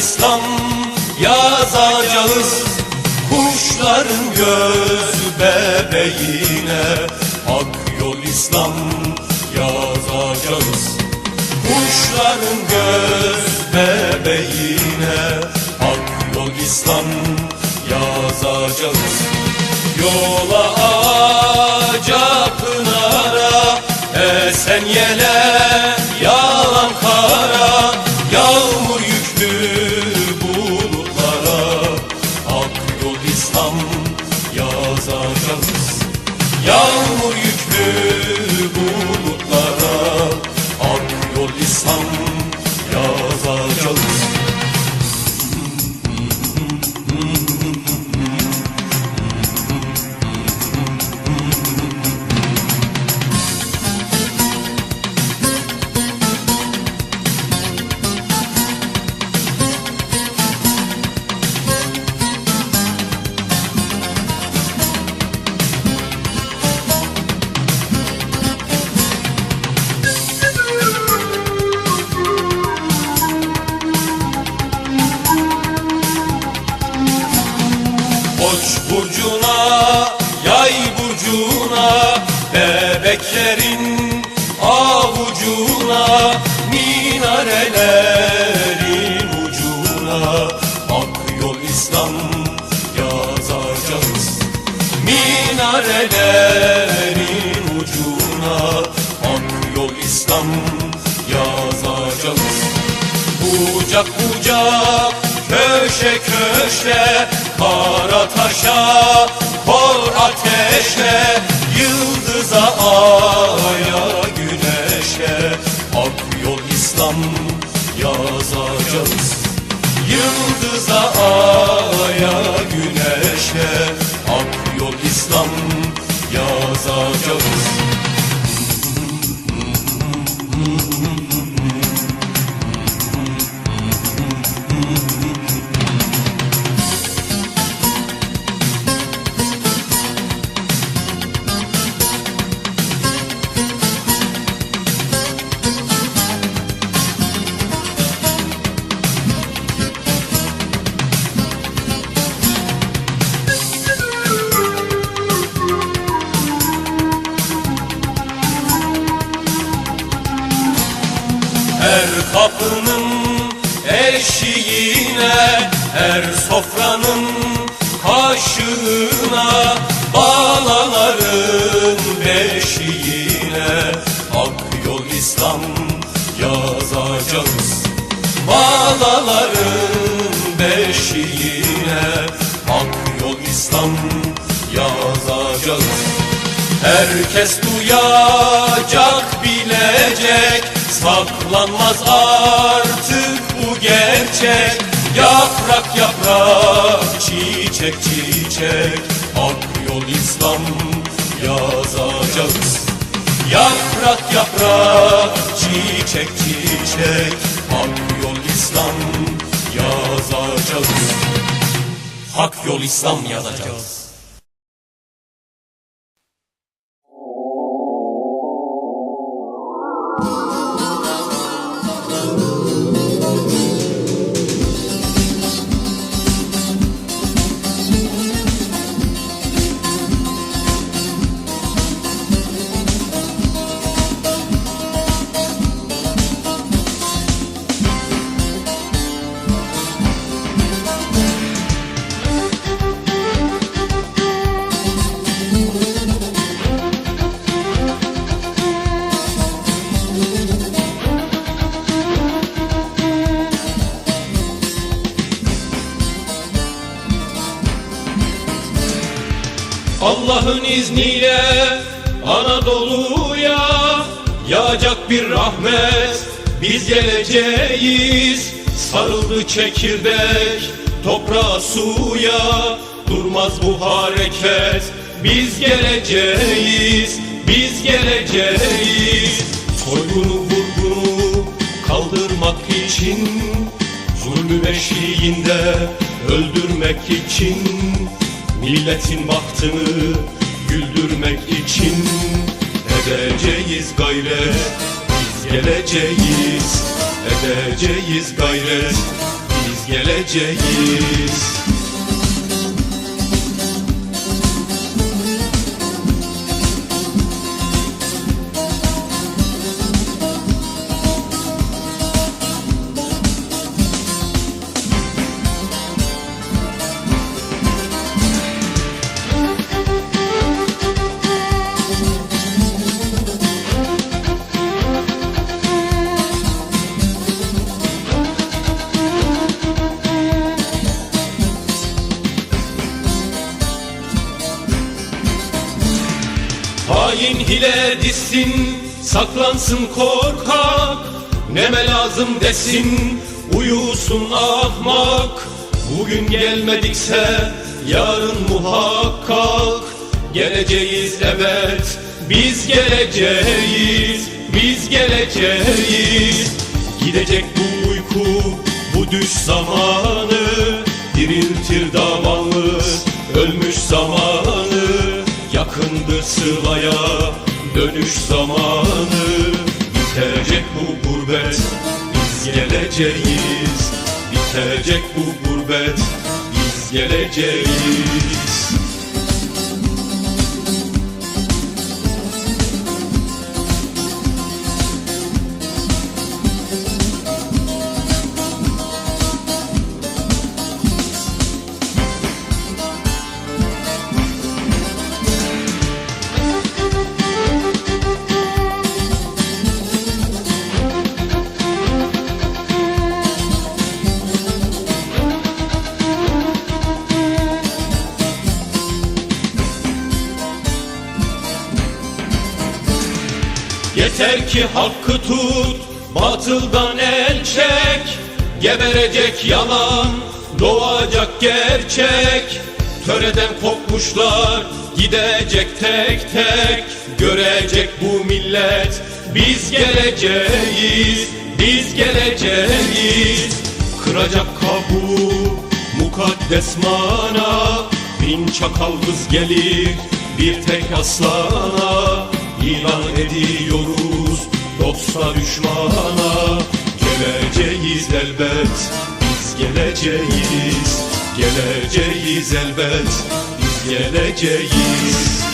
İslam yazacağız Kuşların gözü bebeğine. Hak yol İslam yazacağız Kuşların göz bebeğine. Hak yol İslam yazacağız Yola ağaca yazacağız Yağmur yüklü bebeklerin avucuna, minarelerin ucuna, ak yol İslam yazacağız. Minarelerin ucuna, ak yol İslam yazacağız. Bucak bucak, köşe köşe, kara taşa, kor ateşe, yıldıza, aya, güneşe, ak yol İslam yazacağız. Yıldıza, aya, güneşe, ak yol İslam yazacağız. Eşiğine Her sofranın kaşığına Bağlaların beşiğine. Ak yol İslam yazacağız Bağlaların beşiğine. Ak yol İslam yazacağız. Herkes duyacak bilecek Saklanmaz artık gerçek. Yaprak yaprak çiçek çiçek. Ak yol İslam yazacağız. Yaprak yaprak çiçek çiçek. Hak yol İslam yazacağız. Hak yol İslam yazacağız Allah'ın izniyle Anadolu'ya yağacak bir rahmet. Biz geleceğiz sarıldı çekirdek. Toprağa suya durmaz bu hareket. Biz geleceğiz biz geleceğiz. Soygunu vurgunu kaldırmak için zulmü beşiğinde öldürmek için Milletin bahtını güldürmek için Edeceğiz gayret. Biz geleceğiz Edeceğiz gayret. Biz geleceğiz hile dissin, saklansın korkak. Neme lazım desin, uyusun ahmak. Bugün gelmedikse yarın muhakkak. Geleceğiz evet, biz geleceğiz Biz geleceğiz. Gidecek bu uyku, bu düş zamanı Diriltir damarımız, ölmüş zamanı. Yakındır sılaya dönüş zamanı. Bitecek bu gurbet biz geleceğiz. Bitecek bu gurbet biz geleceğiz Yeter ki hakkı tut, batıldan el çek. Geberecek yalan, doğacak gerçek. Töreden kopmuşlar, gidecek tek tek. Görecek bu millet, biz geleceğiz Biz geleceğiz. Kıracak kabuğu, mukaddes mana. Bin çakal kız gelir, bir tek aslana İlan ediyoruz dosta düşmana. Geleceğiz elbet biz geleceğiz. Geleceğiz elbet biz geleceğiz